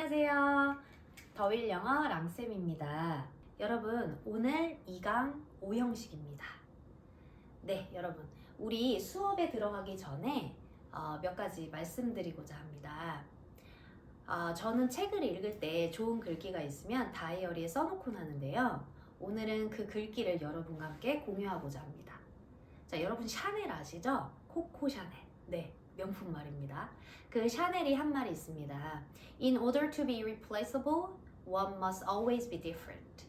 안녕하세요. 더윌 영어 랑쌤입니다. 여러분, 오늘 2강 5형식입니다. 네, 여러분. 우리 수업에 들어가기 전에 어, 몇 가지 말씀드리고자 합니다. 어, 저는 책을 읽을 때 좋은 글귀가 있으면 다이어리에 써놓곤 하는데요. 오늘은 그 글귀를 여러분과 함께 공유하고자 합니다. 자, 여러분 샤넬 아시죠? 코코 샤넬. 네, 명품 말입니다. 그 샤넬이 한 말이 있습니다. In order to be replaceable, one must always be different.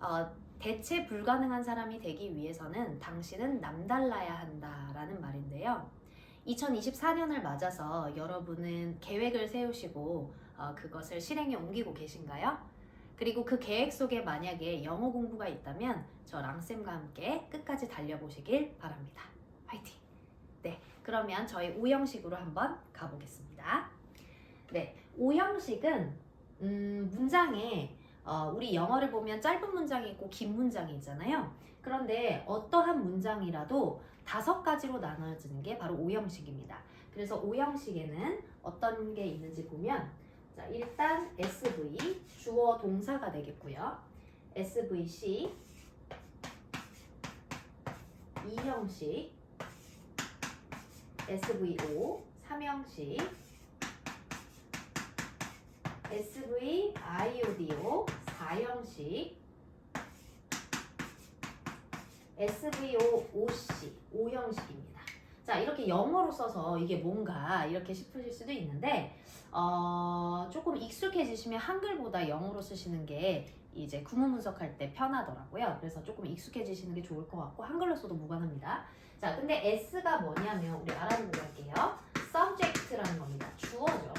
어, 대체 불가능한 사람이 되기 위해서는 당신은 남달라야 한다라는 말인데요. 2024년을 맞아서 여러분은 계획을 세우시고 어, 그것을 실행에 옮기고 계신가요? 그리고 그 계획 속에 만약에 영어 공부가 있다면 저 랑쌤과 함께 끝까지 달려보시길 바랍니다. 화이팅! 네, 그러면 저희 5형식으로 한번 가보겠습니다. 네, 5형식은 음, 문장에 어, 우리 영어를 보면 짧은 문장이 있고 긴 문장이 있잖아요. 그런데 어떠한 문장이라도 다섯 가지로 나눠지는 게 바로 5형식입니다. 그래서 5형식에는 어떤 게 있는지 보면 자, 일단 SV 주어 동사가 되겠고요. SVC 2형식 SVO 3형식 SV IODO 4형식 SVO OC 5형식입니다. 자 이렇게 영어로 써서 이게 뭔가 이렇게 싶으실 수도 있는데 어, 조금 익숙해지시면 한글보다 영어로 쓰시는 게 이제 구문 분석할 때 편하더라고요. 그래서 조금 익숙해지시는 게 좋을 것 같고 한글로 써도 무관합니다. 자 근데 S가 뭐냐면 우리 알아보고 갈게요. subject라는 겁니다. 주어죠.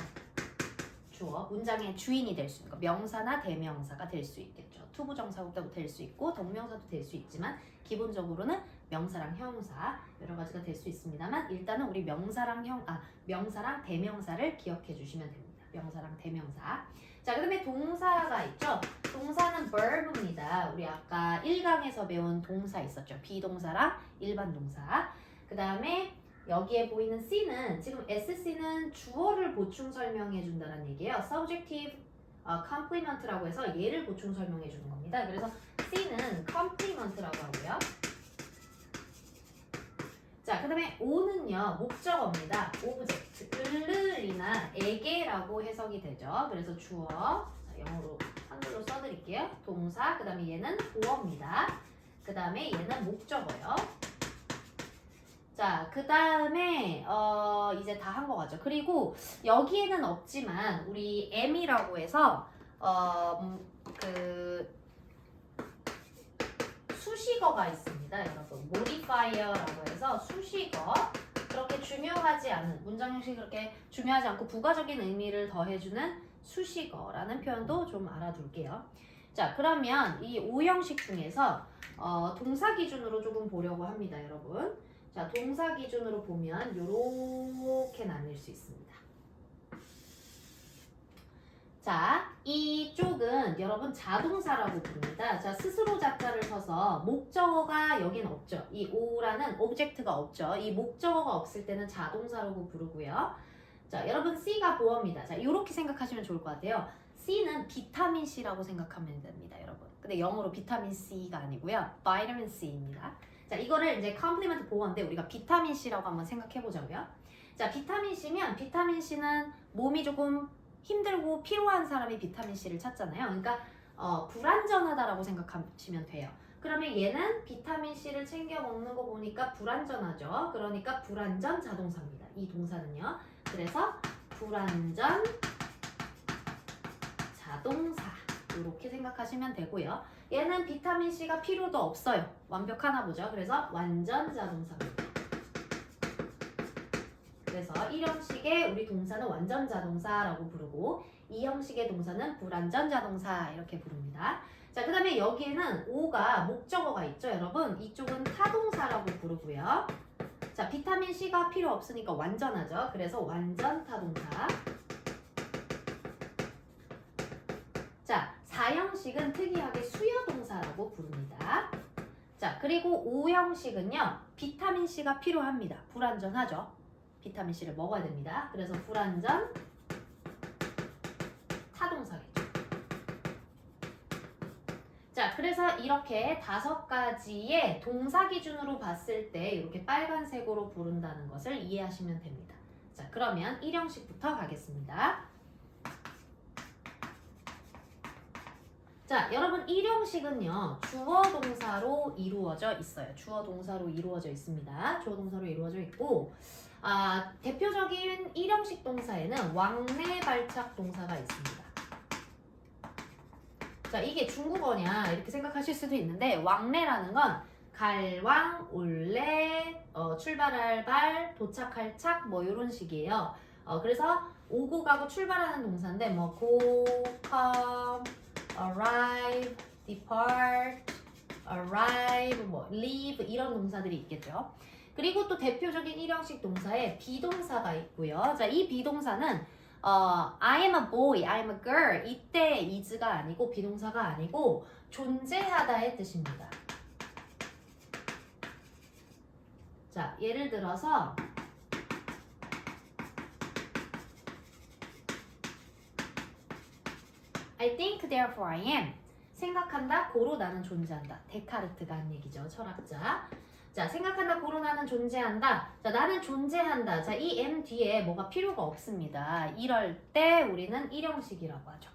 주어 문장의 주인이 될 수 있는 거 명사나 대명사가 될 수 있겠죠. 투부정사도 될 수 있고 동명사도 될 수 있지만 기본적으로는 명사랑 형사 여러 가지가 될 수 있습니다만 일단은 우리 명사랑 형 아 명사랑 대명사를 기억해 주시면 됩니다. 명사랑 대명사. 자 그 다음에 동사가 있죠. 동사는 verb입니다. 우리 아까 1강에서 배운 동사 있었죠. 비동사랑 일반 동사. 그 다음에 여기에 보이는 C는 지금 SC는 주어를 보충 설명해 준다는 얘기예요. subjective 어, complement라고 해서 얘를 보충 설명해 주는 겁니다. 그래서 C는 complement라고 하고요. 자, 그 다음에 O는요, 목적어입니다. object, 을이나 에게라고 해석이 되죠. 그래서 주어, 자, 영어로 한글로 써드릴게요. 동사, 그 다음에 얘는 보어입니다. 그 다음에 얘는 목적어요. 자, 그 다음에 어, 이제 다 한 거 같죠. 그리고 여기에는 없지만 우리 M이라고 해서 어, 음, 그 수식어가 있습니다, 여러분. modifier라고 해서 수식어. 그렇게 중요하지 않은 문장 형식이 그렇게 중요하지 않고 부가적인 의미를 더해주는 수식어라는 표현도 좀 알아둘게요. 자, 그러면 이 5형식 중에서 어, 동사 기준으로 조금 보려고 합니다, 여러분. 자, 동사 기준으로 보면 이렇게 나뉠 수 있습니다. 자, 이쪽은 여러분 자동사라고 부릅니다. 자, 스스로 자자를 써서 목적어가 여긴 없죠. 이 오라는 오브젝트가 없죠. 이 목적어가 없을 때는 자동사라고 부르고요. 자, 여러분 C가 보어입니다. 자, 이렇게 생각하시면 좋을 것 같아요. C는 비타민 C라고 생각하면 됩니다, 여러분. 근데 영어로 비타민 C가 아니고요. 바이타민 C입니다. 자, 이거를 이제 컴플리먼트 보어인데 우리가 비타민 C라고 한번 생각해 보자고요. 자, 비타민 C면 비타민 C는 몸이 조금 힘들고 피로한 사람이 비타민 C를 찾잖아요. 그러니까 어, 불안전하다라고 생각하시면 돼요. 그러면 얘는 비타민 C를 챙겨 먹는 거 보니까 불안전하죠. 그러니까 불안전 자동사입니다. 이 동사는요. 그래서 불안전 자동사 이렇게 생각하시면 되고요. 얘는 비타민 C가 필요도 없어요. 완벽하나 보죠. 그래서 완전 자동사입니다. 그래서 1형식의 우리 동사는 완전 자동사라고 부르고 2형식의 동사는 불완전 자동사 이렇게 부릅니다. 자, 그 다음에 여기에는 O가 목적어가 있죠, 여러분. 이쪽은 타동사라고 부르고요. 자, 비타민 C가 필요 없으니까 완전하죠. 그래서 완전 타동사. 자, 4형식은 특이하게 수여동사라고 부릅니다. 자, 그리고 5형식은요, 비타민 C가 필요합니다. 불완전하죠. 비타민 C를 먹어야 됩니다. 그래서 불 한 잔, 타동사겠죠. 자, 그래서 이렇게 다섯 가지의 동사 기준으로 봤을 때 이렇게 빨간색으로 부른다는 것을 이해하시면 됩니다. 자, 그러면 일형식부터 가겠습니다. 자, 여러분 일형식은요 주어 동사로 이루어져 있어요. 주어 동사로 이루어져 있습니다. 주어 동사로 이루어져 있고 아, 대표적인 1형식 동사에는 왕래 발착 동사가 있습니다. 자, 이게 중국어냐 이렇게 생각하실 수도 있는데 왕래라는 건 갈왕, 올래, 어, 출발할 발, 도착할 착, 뭐 이런 식이에요. 어, 그래서 오고 가고 출발하는 동사인데 뭐 go, come, arrive, depart, arrive, 뭐 leave 이런 동사들이 있겠죠. 그리고 또 대표적인 일형식 동사에 비동사가 있고요. 자, 이 비동사는 어, I am a boy, I am a girl 이때 is가 아니고 비동사가 아니고 존재하다의 뜻입니다. 자, 예를 들어서 I think therefore I am 생각한다 고로 나는 존재한다 데카르트가 한 얘기죠 철학자 자 생각한다 고로 나는 존재한다. 자 나는 존재한다. 자이 am 뒤에 뭐가 필요가 없습니다. 이럴 때 우리는 일형식이라고 하죠.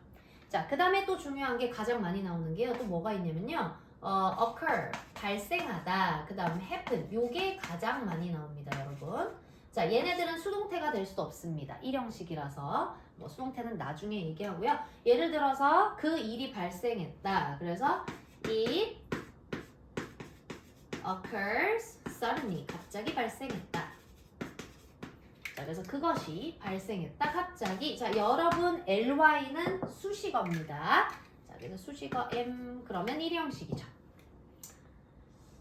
자 그 다음에 또 중요한 게 가장 많이 나오는 게요. 또 뭐가 있냐면요. 어, occur 발생하다. 그 다음 happen 요게 가장 많이 나옵니다 여러분. 자 얘네들은 수동태가 될 수도 없습니다. 일형식이라서. 뭐 수동태는 나중에 얘기하고요. 예를 들어서 그 일이 발생했다. 그래서 it occurs suddenly. 갑자기 발생했다. 자 그래서 그것이 발생했다. 갑자기. 자 여러분 ly는 수식어입니다. 자 그래서 수식어 m 그러면 일형식이죠.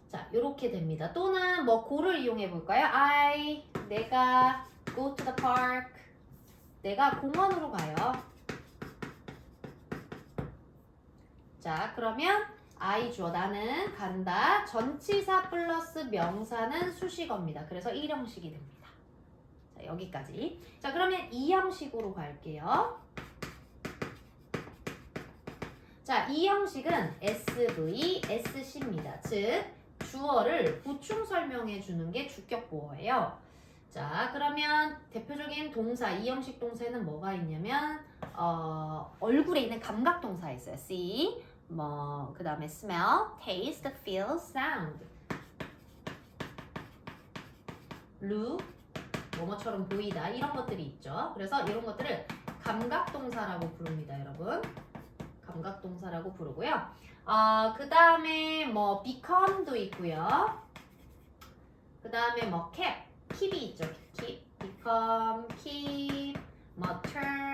자 요렇게 됩니다. 또는 뭐 고를 이용해 볼까요? I 내가 go to the park. 내가 공원으로 가요. 자 그러면 I 주어 나는 간다 전치사 플러스 명사는 수식어입니다 그래서 일형식이 됩니다 자 여기까지 자 그러면 이형식으로 갈게요 자, 이 형식은 SV, SC입니다. 즉, 주어를 보충 설명해 주는 게 주격 보어예요. 자, 그러면 대표적인 동사, 이 형식 동사에는 뭐가 있냐면, 어, 얼굴에 있는 감각 동사 있어요. see, 뭐, 그 다음에 smell, taste, feel, sound. look, 뭐뭐처럼 보이다. 이런 것들이 있죠. 그래서 이런 것들을 감각 동사라고 부릅니다, 여러분. 감각 동사라고 부르고요. 어, 그 다음에 뭐 become도 있고요. 그 다음에 뭐 keep, keep이 있죠. keep, become, keep, 뭐 turn,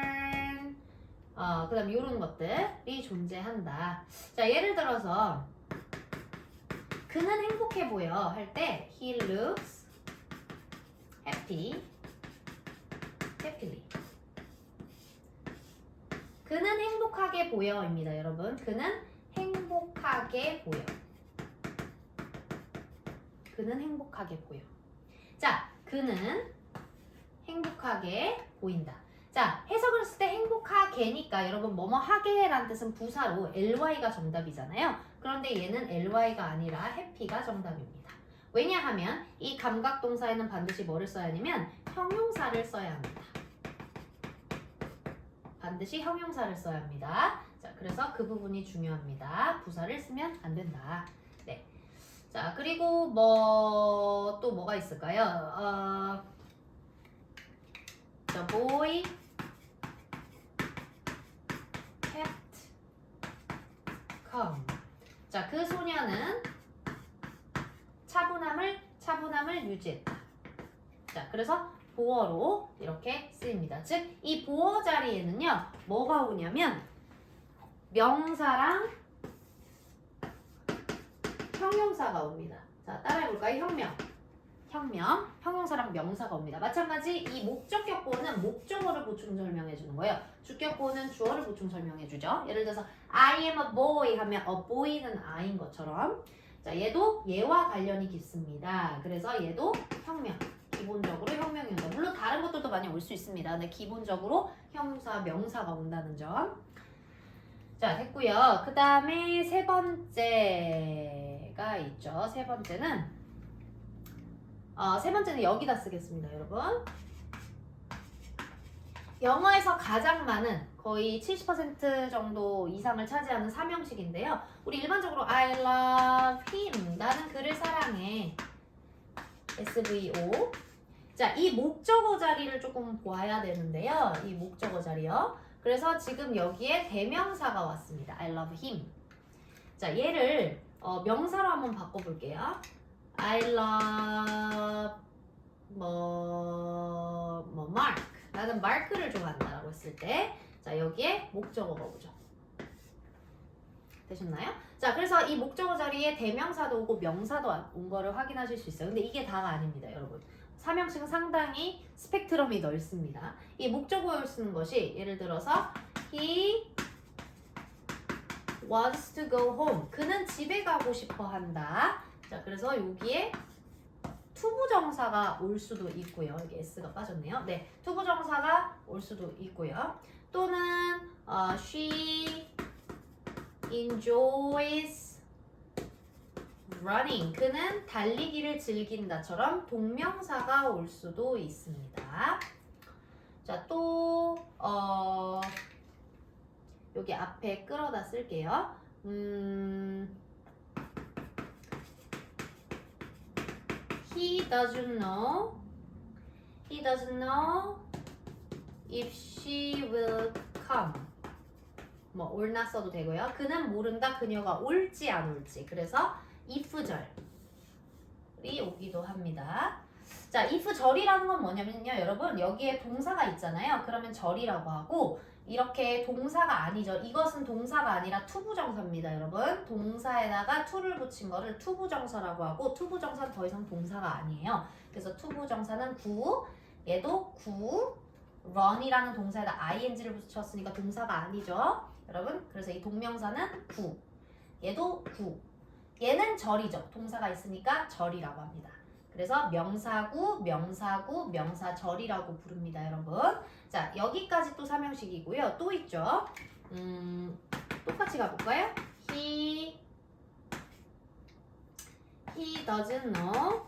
어, 그 다음 이런 것들이 존재한다. 자, 예를 들어서 그는 행복해 보여 할 때 he looks happy, happily. 그는 행복하게 보여입니다, 여러분. 그는 행복하게 보여. 그는 행복하게 보여. 자, 그는 행복하게 보인다. 자, 해석을 했을 때 행복하게니까 여러분 뭐뭐 하게라는 뜻은 부사로 ly가 정답이잖아요. 그런데 얘는 ly가 아니라 happy가 정답입니다. 왜냐하면 이 감각 동사에는 반드시 뭐를 써야 하냐면 형용사를 써야 합니다. 반드시 형용사를 써야 합니다. 자, 그래서 그 부분이 중요합니다. 부사를 쓰면 안 된다. 네. 자, 그리고 뭐 또 뭐가 있을까요? 어, the boy calm. 자, 그 소녀는 차분함을 차분함을 유지했다. 자, 그래서 보어로 이렇게 쓰입니다. 즉, 이 보어 자리에는요, 뭐가 오냐면, 명사랑 형용사가 옵니다. 자, 따라해볼까요? 혁명. 혁명. 형용사랑 명사가 옵니다. 마찬가지 이 목적격 보어는 목적어를 보충 설명해 주는 거예요. 주격 보어는 주어를 보충 설명해 주죠. 예를 들어서 I am a boy 하면 a boy는 I인 것처럼 자, 얘도 얘와 관련이 깊습니다. 그래서 얘도 혁명. 기본적으로 혁명이 온다. 물론 다른 것들도 많이 올 수 있습니다. 근데 기본적으로 형사, 명사가 온다는 점. 자, 됐고요. 그 다음에 세 번째가 있죠. 세 번째는 어, 세 번째는 여기다 쓰겠습니다, 여러분. 영어에서 가장 많은 거의 70% 정도 이상을 차지하는 삼형식인데요. 우리 일반적으로 I love him. 나는 그를 사랑해. SVO. 자, 이 목적어 자리를 조금 보아야 되는데요. 이 목적어 자리요. 그래서 지금 여기에 대명사가 왔습니다. I love him. 자, 얘를 어, 명사로 한번 바꿔볼게요. I love 뭐, 뭐, Mark. 나는 마크를 좋아한다라고 했을 때, 자, 여기에 목적어가 오죠. 되셨나요? 자, 그래서 이 목적어 자리에 대명사도 오고 명사도 온 거를 확인하실 수 있어요. 근데 이게 다가 아닙니다, 여러분. 삼형식은 상당히 스펙트럼이 넓습니다. 이 목적어를 쓰는 것이 예를 들어서 he wants to go home. 그는 집에 가고 싶어 한다. 자, 그래서 여기에 투부정사가 올 수도 있고요. 여기 s가 빠졌네요. 네, 투부정사가 올 수도 있고요. 또는 어, she enjoys running. 그는 달리기를 즐긴다처럼 동명사가 올 수도 있습니다. 자, 또 어, 여기 앞에 끌어다 쓸게요. 음, he doesn't know. He doesn't know if she will come. 뭐 올나 써도 되고요. 그는 모른다 그녀가 올지 안 올지. 그래서 if절이 오기도 합니다. 자, if 절이라는 건 뭐냐면요, 여러분 여기에 동사가 있잖아요. 그러면 절이라고 하고 이렇게 동사가 아니죠. 이것은 동사가 아니라 투부정사입니다, 여러분. 동사에다가 to를 붙인 거를 투부정사라고 하고 투부정사는 더 이상 동사가 아니에요. 그래서 투부정사는 구, 얘도 구, run이라는 동사에다 ing를 붙였으니까 동사가 아니죠. 여러분, 그래서 이 동명사는 구, 얘도 구. 얘는 절이죠. 동사가 있으니까 절이라고 합니다. 그래서 명사구, 명사구, 명사절이라고 부릅니다, 여러분. 자, 여기까지 또 삼형식이고요. 또 있죠. 음, 똑같이 가볼까요? He He doesn't know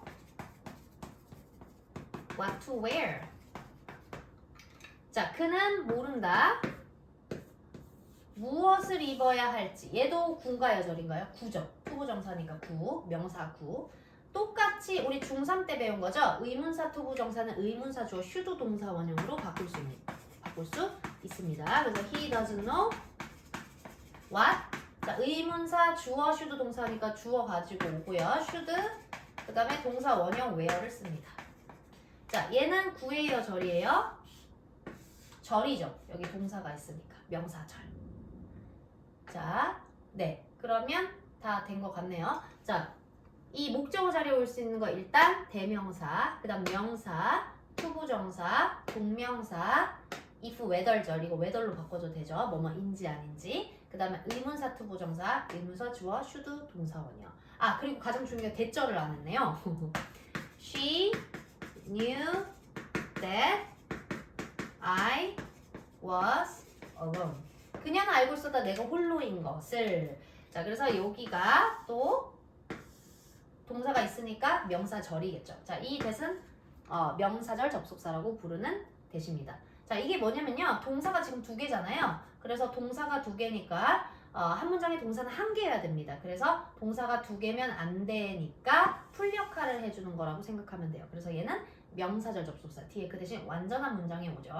what to wear. 자, 그는 모른다. 무엇을 입어야 할지. 얘도 군가요, 절인가요? 구죠. 투부정사니까 구, 명사 구. 똑같이 우리 중3 때 배운 거죠. 의문사 투부정사는 의문사 주어 슈도 동사 원형으로 바꿀 수 있는 바꿀 수 있습니다. 그래서 he doesn't know what. 자, 의문사 주어 슈도 동사니까 주어 가지고 오고요. should 그다음에 동사 원형 where를 씁니다. 자, 얘는 구예요, 절이에요? 절이죠. 여기 동사가 있으니까 명사절. 자, 네. 그러면 다 된 것 같네요. 자, 이 목적어 자리에 올 수 있는 거 일단 대명사, 그 다음 명사, 투부정사, 동명사, if whether절 이거 whether로 바꿔도 되죠. 뭐뭐인지 아닌지. 그 다음에 의문사 투부정사, 의문사 주어 should 동사원이요. 아 그리고 가장 중요한 대절을 안 했네요. She knew that I was alone. 그녀는 알고 있었다 내가 홀로인 것을. 자 그래서 여기가 또 동사가 있으니까 명사절이겠죠. 자, 이 대은 어, 명사절 접속사라고 부르는 대시입니다. 자, 이게 뭐냐면요. 동사가 지금 두 개잖아요. 그래서 동사가 두 개니까 어, 한 문장에 동사는 한 개여야 됩니다. 그래서 동사가 두 개면 안 되니까 풀 역할을 해주는 거라고 생각하면 돼요. 그래서 얘는 명사절 접속사 뒤에 그 대신 완전한 문장에 오죠.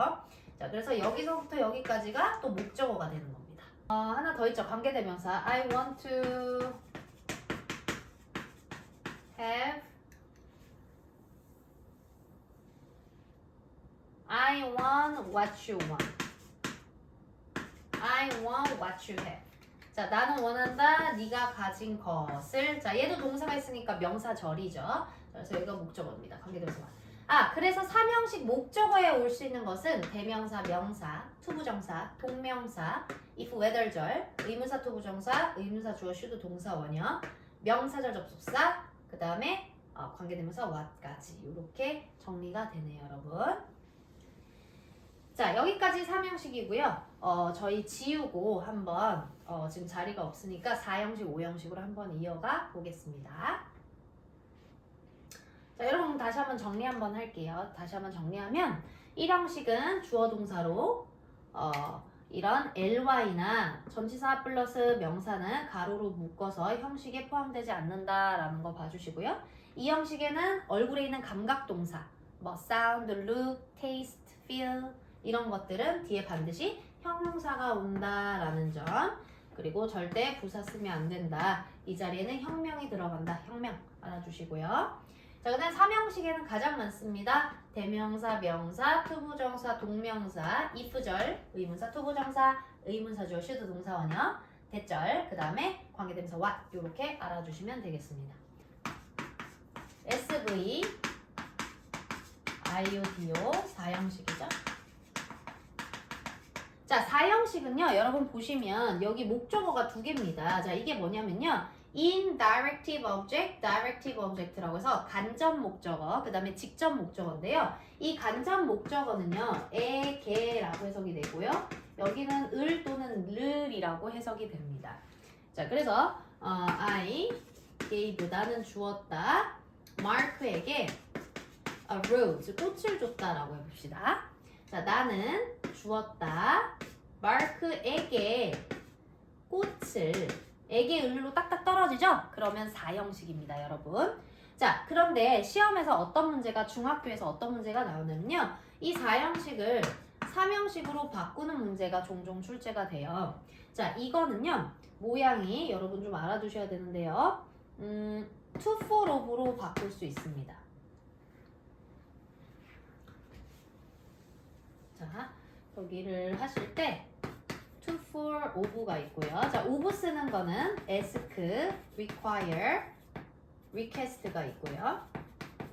자, 그래서 여기서부터 여기까지가 또 목적어가 되는 겁니다. 어, 하나 더 있죠. 관계대명사. I want to have I want what you want. I want what you have. 자, 나는 원한다. 네가 가진 것을. 자, 얘도 동사가 있으니까 명사절이죠. 자, 그래서 여기가 목적어입니다. 관계대명사. 아, 그래서 삼형식 목적어에 올 수 있는 것은 대명사, 명사, 투부정사, 동명사, if whether절, 의문사, 투부정사, 의문사, 주어, should, 동사, 원형, 명사절 접속사, 그 다음에 어, 관계대명사 what까지 이렇게 정리가 되네요, 여러분. 자, 여기까지 3형식이고요. 어, 저희 지우고 한번 어, 지금 자리가 없으니까 4형식, 5형식으로 한번 이어가 보겠습니다. 자, 여러분 다시 한번 정리 한번 할게요. 다시 한번 정리하면 1형식은 주어 동사로 어, 이런 ly나 전치사 플러스 명사는 가로로 묶어서 형식에 포함되지 않는다라는 거 봐주시고요. 이 형식에는 얼굴에 있는 감각 동사, 뭐 sound, look, 이런 것들은 뒤에 반드시 형용사가 온다라는 점. 그리고 절대 부사 쓰면 안 된다. 이 자리에는 혁명이 들어간다. 혁명 알아주시고요. 자, 그 다음 삼형식에는 가장 많습니다. 대명사, 명사, 투부정사, 동명사, if절, 의문사, 투부정사, 의문사죠. 슈드 동사 원형, 대절, 그 다음에 관계대명사 what 이렇게 알아주시면 되겠습니다. SV, IODO 사형식이죠. 자, 사형식은요, 여러분 보시면 여기 목적어가 두 개입니다. 자, 이게 뭐냐면요. Indirective object, directive object라고 해서 간접 목적어, 그 다음에 직접 목적어인데요. 이 간접 목적어는요, 에, 개라고 해석이 되고요. 여기는 을 또는 르이라고 해석이 됩니다. 자, 그래서 어, I gave 나는 주었다. 마크에게 a rose 꽃을 줬다라고 해봅시다. 자, 나는 주었다. 마크에게 꽃을 에게 을로 딱딱 떨어지죠? 그러면 4형식입니다, 여러분. 자, 그런데 시험에서 어떤 문제가 중학교에서 어떤 문제가 나오냐면요. 이 4형식을 3형식으로 바꾸는 문제가 종종 출제가 돼요. 자, 이거는요. 모양이 여러분 좀 알아두셔야 되는데요. 음, of로 바꿀 수 있습니다. 자, 여기를 하실 때 to for of가 있고요. 자, of 쓰는 거는 ask, require, request가 있고요.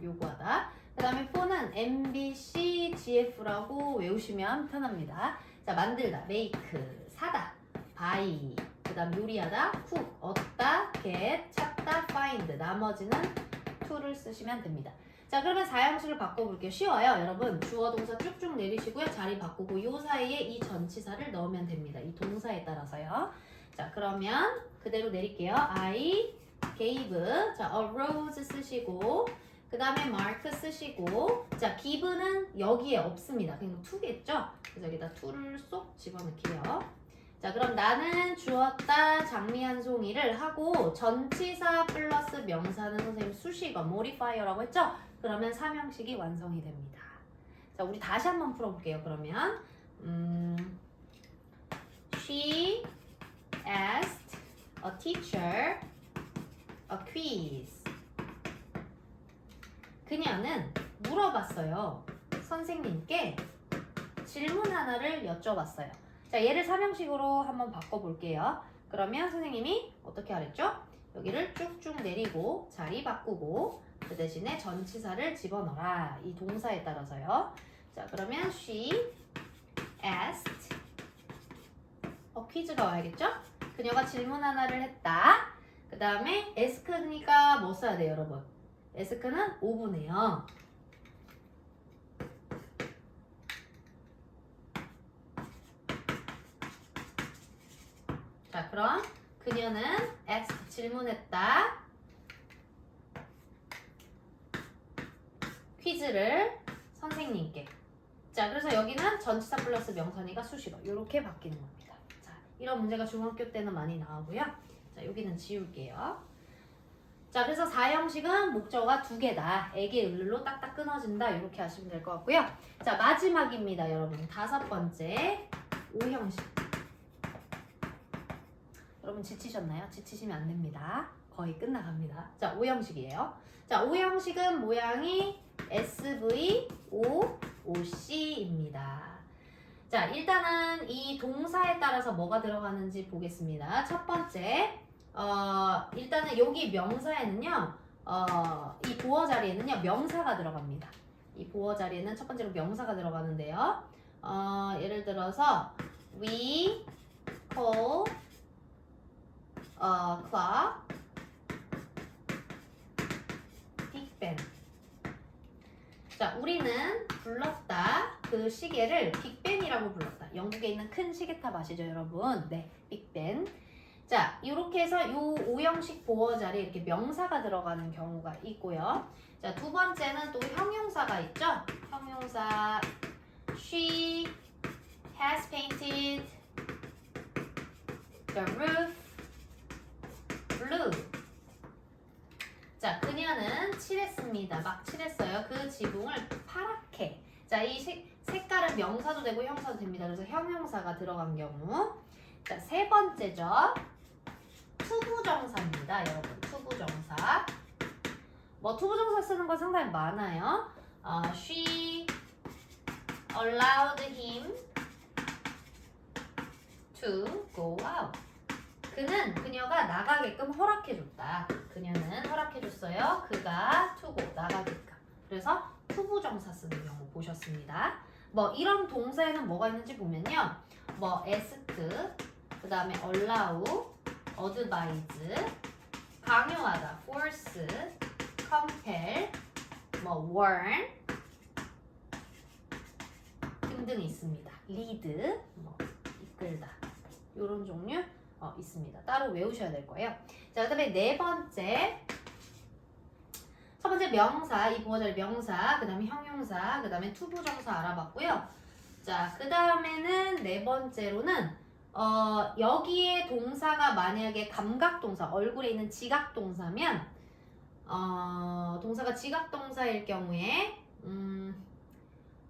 요구하다. 그 다음에 for는 MBC, GF라고 외우시면 편합니다. 자, 만들다, make, 사다, buy, 그 다음 요리하다, cook, 얻다, get, 찾다, find. 나머지는 to를 쓰시면 됩니다. 자, 그러면 4형식을 바꿔볼게요. 쉬워요. 여러분, 주어, 동사 쭉쭉 내리시고요. 자리 바꾸고 요 사이에 이 전치사를 넣으면 됩니다. 이 동사에 따라서요. 자, 그러면 그대로 내릴게요. I gave, 자, a rose 쓰시고, 그 다음에 mark 쓰시고, 자, give는 여기에 없습니다. 그냥 투겠죠? 그래서 여기다 to를 쏙 집어넣게요. 자, 그럼 나는 주었다 장미 한 송이를 하고 전치사 플러스 명사는 선생님 수식어, modifier라고 했죠? 그러면 삼형식이 완성이 됩니다. 자, 우리 다시 한번 풀어볼게요. 그러면 음, she asked a teacher a quiz. 그녀는 물어봤어요. 선생님께 질문 하나를 여쭤봤어요. 자, 얘를 삼형식으로 한번 바꿔볼게요. 그러면 선생님이 어떻게 하랬죠? 여기를 쭉쭉 내리고 자리 바꾸고 그 대신에 전치사를 집어넣어라. 이 동사에 따라서요. 자, 그러면 she asked 어, 퀴즈가 와야겠죠? 그녀가 질문 하나를 했다. 그 다음에 ask니까 뭐 써야 돼요, 여러분? ask는 5분이에요. 자, 그럼 그녀는 asked 질문했다. 퀴즈를 선생님께. 자, 그래서 여기는 전치사 플러스 명사니까 수식어. 이렇게 바뀌는 겁니다. 자, 이런 문제가 중학교 때는 많이 나오고요. 자, 여기는 지울게요. 자, 그래서 4형식은 목적어가 두 개다. 애기 을로 딱딱 끊어진다. 이렇게 하시면 될 것 같고요. 자, 마지막입니다, 여러분. 다섯 번째 5형식. 여러분 지치셨나요? 지치시면 안 됩니다. 거의 끝나갑니다. 자, 5형식이에요. 자, 5형식은 모양이 SV, O, OC입니다. 자, 일단은 이 동사에 따라서 뭐가 들어가는지 보겠습니다. 첫 번째, 어, 일단은 여기 명사에는요, 어, 이 보어 자리에는요, 명사가 들어갑니다. 이 보어 자리에는 첫 번째로 명사가 들어가는데요. 어, 예를 들어서, we call a clock Big Ben. 자, 우리는 불렀다. 그 시계를 빅벤이라고 불렀다. 영국에 있는 큰 시계탑 아시죠, 여러분? 네, 빅벤. 자, 이렇게 해서 요 오형식 보어 자리에 이렇게 명사가 들어가는 경우가 있고요. 자, 두 번째는 또 형용사가 있죠? 형용사 She has painted the roof blue. 자, 그녀는 칠했습니다. 막 칠했어요. 그 지붕을 파랗게. 자, 이 색, 색깔은 명사도 되고 형사도 됩니다. 그래서 형용사가 들어간 경우. 자, 세 번째죠. 투부정사입니다, 여러분. 투부정사. 뭐 투부정사 쓰는 거 상당히 많아요. 어, she allowed him to go out. 그는 그녀가 나가게끔 허락해줬다. 그녀는 허락해줬어요. 그가 투고 나가게끔. 그래서 투부정사 쓰는 경우 보셨습니다. 뭐 이런 동사에는 뭐가 있는지 보면요. 뭐 ask, 그 다음에 allow, advise, 강요하다, force, compel, 뭐 warn 등등 있습니다. lead, 뭐 이끌다 이런 종류 어, 있습니다. 따로 외우셔야 될 거예요. 자, 그 다음에 네 번째 첫 번째 명사, 이 보어자리 명사, 그 다음에 형용사, 그 다음에 투부정사 알아봤고요. 자, 그 다음에는 네 번째로는 어, 여기에 동사가 만약에 감각동사, 얼굴에 있는 지각동사면 어, 동사가 지각동사일 경우에 음,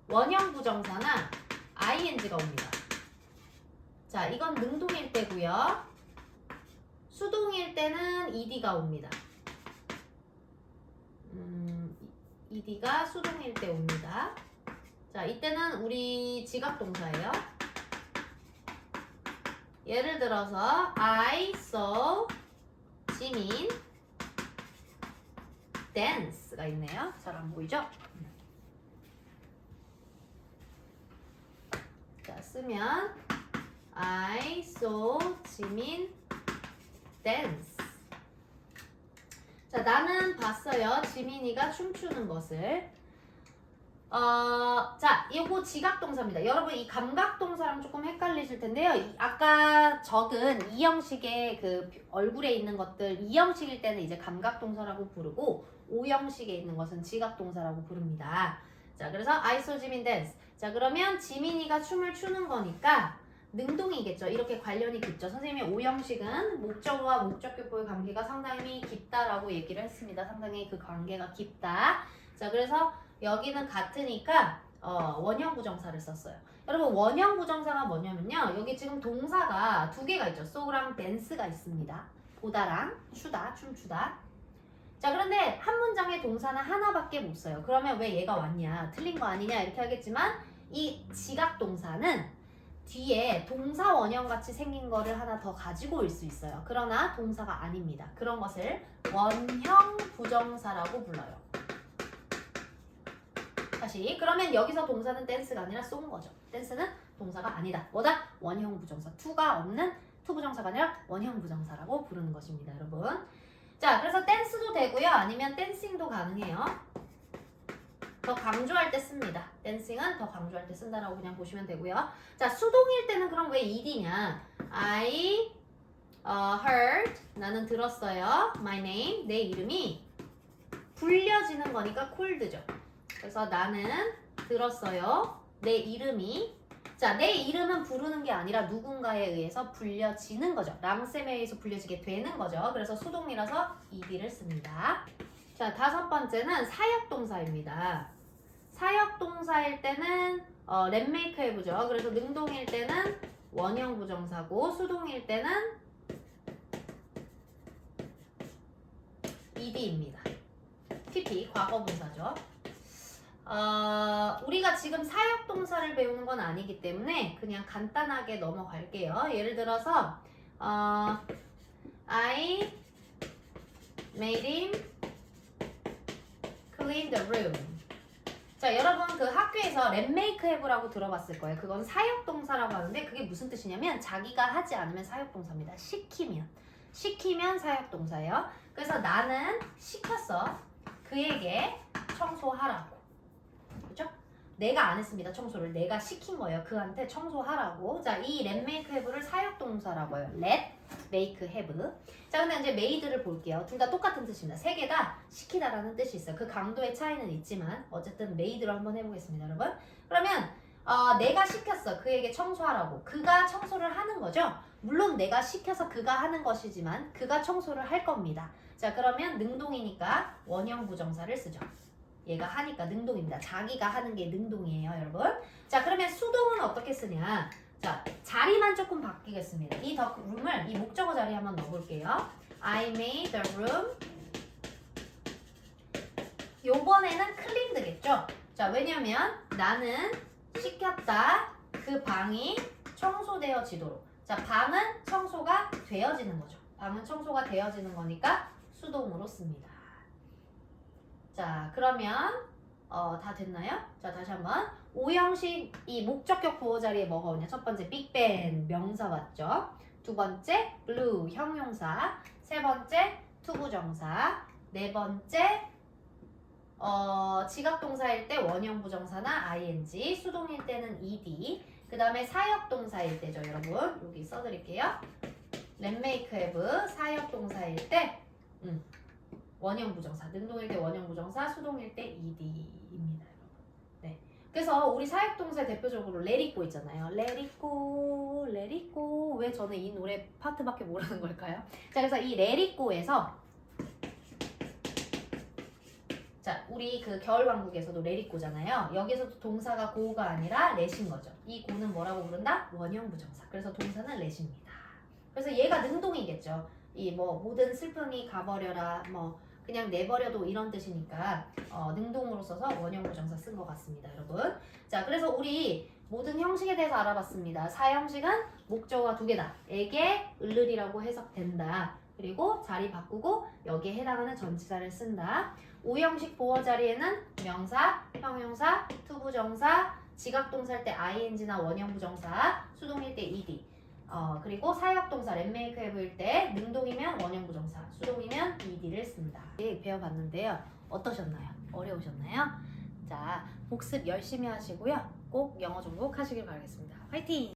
원형 부정사나 ing가 옵니다. 자, 이건 능동일 때고요. 수동일 때는 ed가 옵니다. 음, ed가 수동일 때 옵니다. 자, 이때는 우리 지각 동사예요. 예를 들어서 I saw 지민 dance가 있네요. 잘 안 보이죠? 자, 쓰면 I saw 지민 dance. 자, 나는 봤어요. 지민이가 춤추는 것을. 어, 자, 이거 지각동사입니다. 여러분, 이 감각동사랑 조금 헷갈리실 텐데요. 이- 아까 적은 이 형식의 그 얼굴에 있는 것들, 이 형식일 때는 이제 감각동사라고 부르고, 오 형식에 있는 것은 지각동사라고 부릅니다. 자, 그래서 I saw 지민 dance. 자, 그러면 지민이가 춤을 추는 거니까, 능동이겠죠. 이렇게 관련이 깊죠. 선생님이 오형식은 목적어와 목적격보의 관계가 상당히 깊다라고 얘기를 했습니다. 상당히 그 관계가 깊다. 자, 그래서 여기는 같으니까 어, 원형 부정사를 썼어요. 여러분 원형 부정사가 뭐냐면요. 여기 지금 동사가 두 개가 있죠. so랑 dance가 있습니다. 보다랑 추다, 춤추다. 자, 그런데 한 문장에 동사는 하나밖에 못 써요. 그러면 왜 얘가 왔냐? 틀린 거 아니냐? 이렇게 하겠지만 이 지각 동사는 뒤에 동사 원형 같이 생긴 거를 하나 더 가지고 올 수 있어요. 그러나 동사가 아닙니다. 그런 것을 원형 부정사라고 불러요. 다시 그러면 여기서 동사는 댄스가 아니라 쏜 거죠. 댄스는 동사가 아니다. 뭐다? 원형 부정사. 투가 없는 투 부정사가 아니라 원형 부정사라고 부르는 것입니다, 여러분. 자, 그래서 댄스도 되고요. 아니면 댄싱도 가능해요. 더 강조할 때 씁니다. 댄싱은 더 강조할 때 쓴다라고 그냥 보시면 되고요. 자, 수동일 때는 그럼 왜 ed냐? I uh, heard 나는 들었어요. My name 내 이름이 불려지는 거니까 called죠. 그래서 나는 들었어요. 내 이름이 자, 내 이름은 부르는 게 아니라 누군가에 의해서 불려지는 거죠. 랑쌤에 의해서 불려지게 되는 거죠. 그래서 수동이라서 ed를 씁니다. 자, 다섯 번째는 사역 동사입니다. 사역동사일 때는 어, 랩메이크 해보죠. 그래서 능동일 때는 원형 부정사고 수동일 때는 ed입니다. TP 과거분사죠. 어, 우리가 지금 사역동사를 배우는 건 아니기 때문에 그냥 간단하게 넘어갈게요. 예를 들어서 어, I made him clean the room. 자, 여러분 그 학교에서 랩메이크 해보라고 들어봤을 거예요. 그건 사역동사라고 하는데 그게 무슨 뜻이냐면 자기가 하지 않으면 사역동사입니다. 시키면. 시키면 사역동사예요. 그래서 나는 시켰어. 그에게 청소하라고. 내가 안 했습니다. 청소를 내가 시킨 거예요. 그한테 청소하라고. 자, 이 let make have를 사역 동사라고 해요. let make have. 자, 근데 이제 made를 볼게요. 둘 다 똑같은 뜻입니다. 세개다 시키다라는 뜻이 있어요. 그 강도의 차이는 있지만 어쨌든 made로 한번 해보겠습니다, 여러분. 그러면 어, 내가 시켰어. 그에게 청소하라고. 그가 청소를 하는 거죠. 물론 내가 시켜서 그가 하는 것이지만 그가 청소를 할 겁니다. 자, 그러면 능동이니까 원형 부정사를 쓰죠. 얘가 하니까 능동입니다. 자기가 하는 게 능동이에요, 여러분. 자, 그러면 수동은 어떻게 쓰냐? 자, 자리만 조금 바뀌겠습니다. 이더 룸을 이 목적어 자리에 한번 넣어볼게요. I made the room. 요번에는 클린드겠죠? 자, 왜냐면 나는 시켰다. 그 방이 청소되어지도록. 자, 방은 청소가 되어지는 거죠. 방은 청소가 되어지는 거니까 수동으로 씁니다. 자, 그러면 어, 다 됐나요? 자, 다시 한번. 오형식 이 목적격 보호 자리에 뭐가 오냐? 첫 번째 빅벤 명사 왔죠. 두 번째 blue 형용사. 세 번째 투부정사. 네 번째 어, 지각 동사일 때 원형 부정사나 ing, 수동일 때는 ed. 그 다음에 사역 동사일 때죠, 여러분. 여기 써 드릴게요. let make have 사역 동사일 때 음, 원형 부정사, 능동일 때 원형 부정사, 수동일 때 ed입니다. 그래서 우리 사역 동사 대표적으로 go 있잖아요. it go. 왜 저는 이 노래 파트밖에 모르는 걸까요? 자, 그래서 이 go에서 자, 우리 그 겨울왕국에서도 go잖아요. 여기서도 동사가 go가 아니라 let인 거죠. 이 go는 뭐라고 부른다? 원형 부정사. 그래서 동사는 let입니다. 그래서 얘가 능동이겠죠. 이 뭐 모든 슬픔이 가버려라 뭐 그냥 내버려도 이런 뜻이니까 어, 능동으로 써서 원형 부정사 쓴 것 같습니다, 여러분. 자, 그래서 우리 모든 형식에 대해서 알아봤습니다. 사형식은 목적어가 두 개다. 에게, 을르리라고 해석된다. 그리고 자리 바꾸고 여기에 해당하는 전치사를 쓴다. 오형식 보어 자리에는 명사, 형용사, 투부정사, 지각동사일 때 ing나 원형 부정사, 수동일 때 ed. 어, 그리고 사역동사 렛메이크 해보일 때 능동이면 원형 부정사, 수동이면 ed를 씁니다. 네, 배워봤는데요. 어떠셨나요? 어려우셨나요? 자, 복습 열심히 하시고요. 꼭 영어 정복 하시길 바라겠습니다. 화이팅!